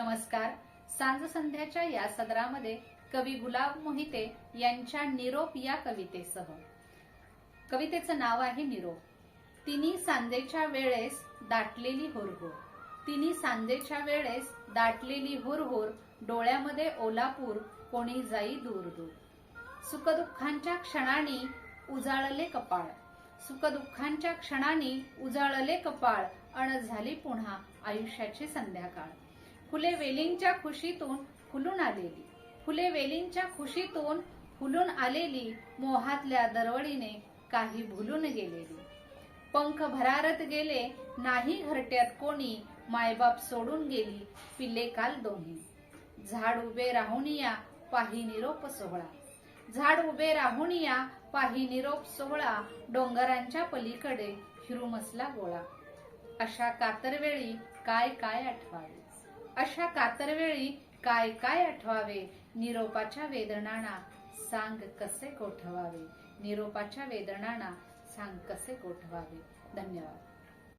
नमस्कार. सांज संध्याच्या या सदरामध्ये कवी गुलाब मोहिते यांच्या निरोप या कवितेसह. कवितेचं नाव आहे निरोप. तिनी सांजेच्या वेळेस दाटलेली होरहोर. तिनी सांजेच्या वेळेस दाटलेली होरहोर डोळ्यामध्ये ओलापूर कोणी जाई दूर दूर सुखदुःखांच्या क्षणाने उजाळले कपाळ. सुखदुःखांच्या क्षणाने उजाळले कपाळ. अण झाली पुन्हा आयुष्याची संध्याकाळ. फुले वेलींच्या खुशीतून फुलून आलेली. फुले वेलींच्या खुशीतून फुलून आलेली मोहातल्या दरवळीने काही भुलून गेलेली. पंख भरारत गेले नाही घरट्यात कोणी मायबाप सोडून गेली पिल्ले काल दोन्ही. झाड उभे राहुनिया पाही निरोप सोहळा. झाड उभे राहुनिया पाही निरोप सोहळा डोंगरांच्या पलीकडे हिरुमसला गोळा. अशा कातरवेळी काय काय आठवावे? अशा कातरवेळी काय काय आठवावे? निरोपाच्या वेदनाना सांग कसे गोठवावे निरोपाच्या वेदनाना सांग कसे गोठवावे धन्यवाद.